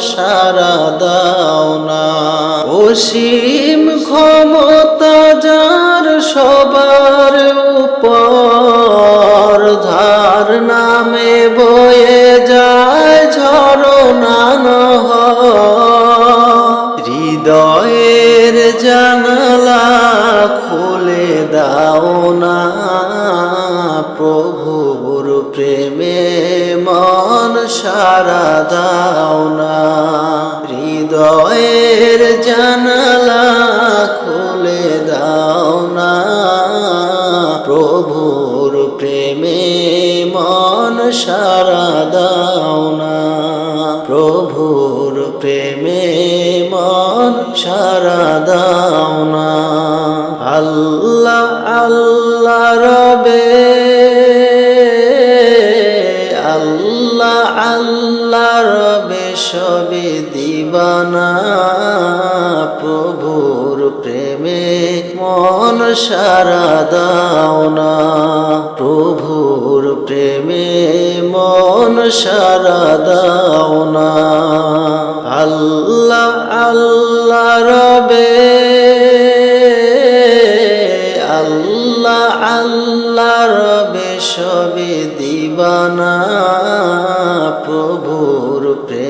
সারা দাও না। অসীম ক্ষমতা যার সবার উপর ধার নামে বয়ে যায় ঝরনা হৃদয়ের জানালা খুলে দাও না। প্রভুর প্রেমে মন সারা দাও না। হৃদয়ের জানালা খুলে দাও না। প্রভুর প্রেমে মন সারা দাও না। প্রভুর প্রেমে মন সারা দাও না। আল্লাহ সবে দিবানা প্রভুর প্রেমে মন সারা দাও না। প্রভুর প্রেমে মন সারা দাও না। আল্লাহ আল্লাহ রবে, আল্লাহ আল্লাহ রবে সবে দিবানা প্রভুর প্রেমে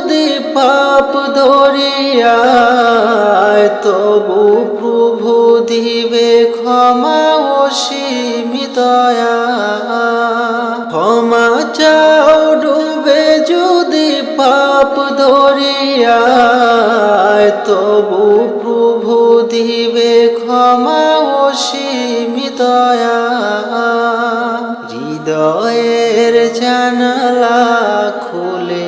যদি পাপ দরিয়ায় তবু প্রভু দিবে ক্ষমা অসীমিতয়া ক্ষমা চাও ডুবে যদি পাপ দরিয়ায় তবু প্রভু দিবে ক্ষমা অসীমিতয়া হৃদয়ের জানালা খুলে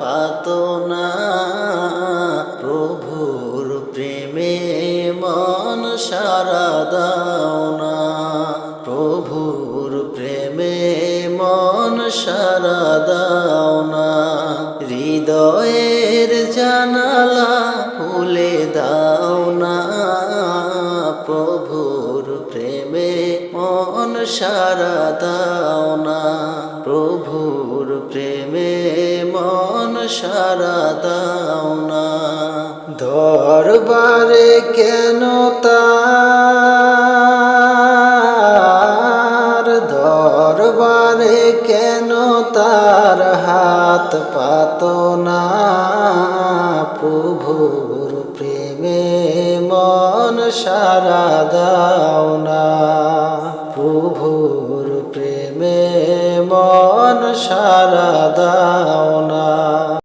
পাত না। প্রভুর প্রেমে মন সারা দাও না। প্রভুর প্রেমে মন সারা দাও না। হৃদয়ের জানালা খুলে দাও না। প্রভুর প্রেমে মন সারা দাও না। মন সারা দাও না। দরবারে কেন তার? দরবারে কেন তার হাত পাত না? প্রভুর প্রেমে মন সারা দাও না। প্রভুর প্রেমে মন সারা দাও